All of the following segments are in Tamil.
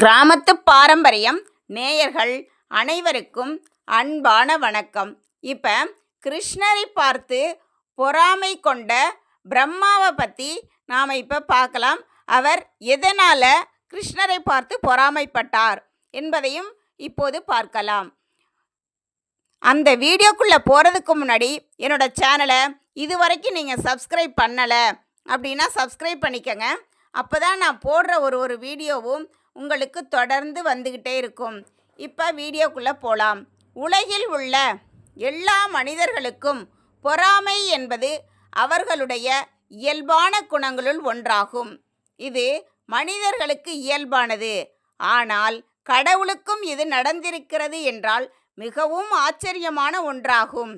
கிராமத்து பாரம்பரியம் நேயர்கள் அனைவருக்கும் அன்பான வணக்கம். இப்போ கிருஷ்ணரை பார்த்து பொறாமை கொண்ட பிரம்மாவை பற்றி நாம் இப்போ பார்க்கலாம். அவர் எதனால் கிருஷ்ணரை பார்த்து பொறாமைப்பட்டார் என்பதையும் இப்போது பார்க்கலாம். அந்த வீடியோக்குள்ளே போகிறதுக்கு முன்னாடி என்னோட சேனலை இது வரைக்கும் நீங்கள் சப்ஸ்கிரைப் பண்ணலை அப்படின்னா சப்ஸ்கிரைப் பண்ணிக்கங்க. அப்போ தான் நான் போடுற ஒரு ஒரு வீடியோவும் உங்களுக்கு தொடர்ந்து வந்துக்கிட்டே இருக்கும். இப்போ வீடியோக்குள்ளே போகலாம் உலகில் உள்ள எல்லா மனிதர்களுக்கும் பொறாமை என்பது அவர்களுடைய இயல்பான குணங்களுள் ஒன்றாகும். இது மனிதர்களுக்கு இயல்பானது. ஆனால் கடவுளுக்கும் இது நடந்திருக்கிறது என்றால் மிகவும் ஆச்சரியமான ஒன்றாகும்.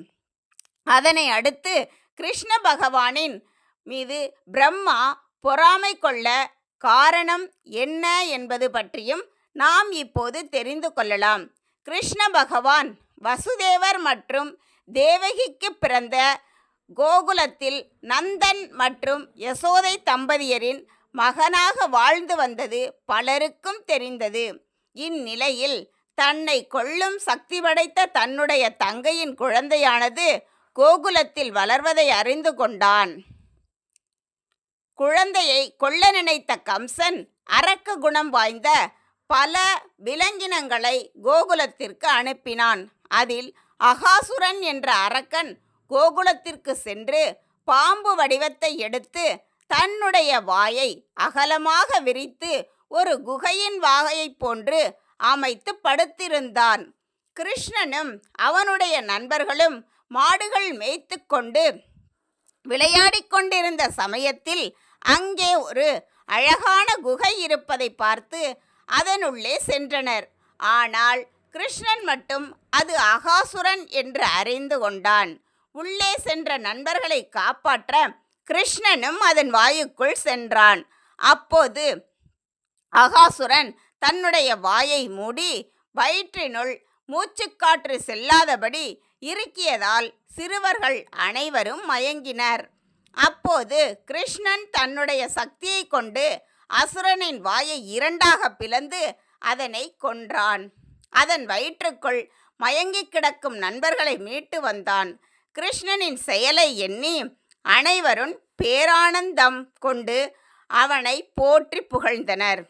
அதனை அடுத்து கிருஷ்ண பகவானின் மீது பிரம்மா பொறாமை கொள்ள காரணம் என்ன என்பது பற்றியும் நாம் இப்போது தெரிந்து கொள்ளலாம். கிருஷ்ண பகவான் வசுதேவர் மற்றும் தேவகிக்கு பிறந்த கோகுலத்தில் நந்தன் மற்றும் யசோதை தம்பதியரின் மகனாக வாழ்ந்து வந்தது பலருக்கும் தெரிந்தது. இந்நிலையில் தன்னை கொல்லும் சக்தி படைத்த தன்னுடைய தங்கையின் குழந்தையானது கோகுலத்தில் வளர்வதை அறிந்து கொண்டான். குழந்தையை கொல்ல நினைத்த கம்சன் அரக்க குணம் வாய்ந்த பல விலங்கினங்களை கோகுலத்திற்கு அனுப்பினான். அதில் அகாசுரன் என்ற அரக்கன் கோகுலத்திற்கு சென்று பாம்பு வடிவத்தை எடுத்து தன்னுடைய வாயை அகலமாக விரித்து ஒரு குகையின் வாகையைப் போன்று அமைத்து படுத்திருந்தான். கிருஷ்ணனும் அவனுடைய நண்பர்களும் மாடுகள் மேய்த்து கொண்டு விளையாடிக் கொண்டிருந்த சமயத்தில் அங்கே ஒரு அழகான குகை இருப்பதை பார்த்து அதனுள்ளே சென்றனர். ஆனால் கிருஷ்ணன் மட்டும் அது அகாசுரன் என்று அறிந்து கொண்டான். உள்ளே சென்ற நண்பர்களை காப்பாற்ற கிருஷ்ணனும் அதன் வாயுக்குள் சென்றான். அப்போது அகாசுரன் தன்னுடைய வாயை மூடி வயிற்றினுள் மூச்சுக்காற்று செல்லாதபடி இறுக்கியதால் சிறுவர்கள் அனைவரும் மயங்கினர். அப்போது கிருஷ்ணன் தன்னுடைய சக்தியை கொண்டு அசுரனின் வாயை இரண்டாக பிளந்து அதனை கொன்றான். அதன் வயிற்றுக்குள் மயங்கி கிடக்கும் நண்பர்களை மீட்டு வந்தான். கிருஷ்ணனின் செயலை எண்ணி அனைவரும் பேரானந்தம் கொண்டு அவனை போற்றி புகழ்ந்தனர்.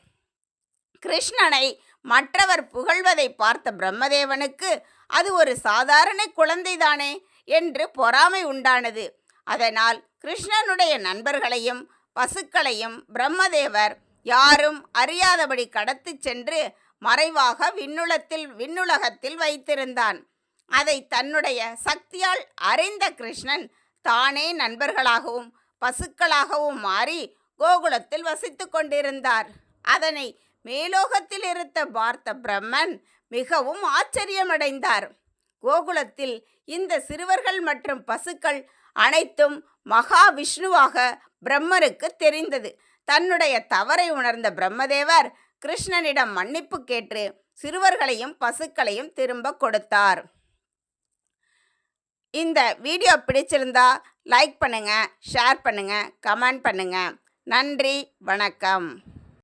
கிருஷ்ணனை மற்றவர் புகழ்வதை பார்த்த பிரம்மதேவனுக்கு அது ஒரு சாதாரண குழந்தைதானே என்று பொறாமை உண்டானது. அதனால் கிருஷ்ணனுடைய நண்பர்களையும் பசுக்களையும் பிரம்மதேவர் யாரும் அறியாதபடி கடத்திச் சென்று மறைவாக விண்ணுலத்தில் விண்ணுலகத்தில் வைத்திருந்தான். அதை தன்னுடைய சக்தியால் அறிந்த கிருஷ்ணன் தானே நண்பர்களாகவும் பசுக்களாகவும் மாறி கோகுலத்தில் வசித்து கொண்டிருந்தார். அதனை மேலோகத்தில் இருந்த பார்த்த பிரம்மன் மிகவும் ஆச்சரியமடைந்தார். கோகுலத்தில் இந்த சிறுவர்கள் மற்றும் பசுக்கள் அனைத்தும் மகாவிஷ்ணுவாக பிரம்மருக்கு தெரிந்தது. தன்னுடைய தவறை உணர்ந்த பிரம்மதேவர் கிருஷ்ணனிடம் மன்னிப்பு கேட்டு சிறுவர்களையும் பசுக்களையும் திரும்ப கொடுத்தார். இந்த வீடியோ பிடிச்சிருந்தா லைக் பண்ணுங்கள் ஷேர் பண்ணுங்கள் கமெண்ட் பண்ணுங்கள் நன்றி வணக்கம்.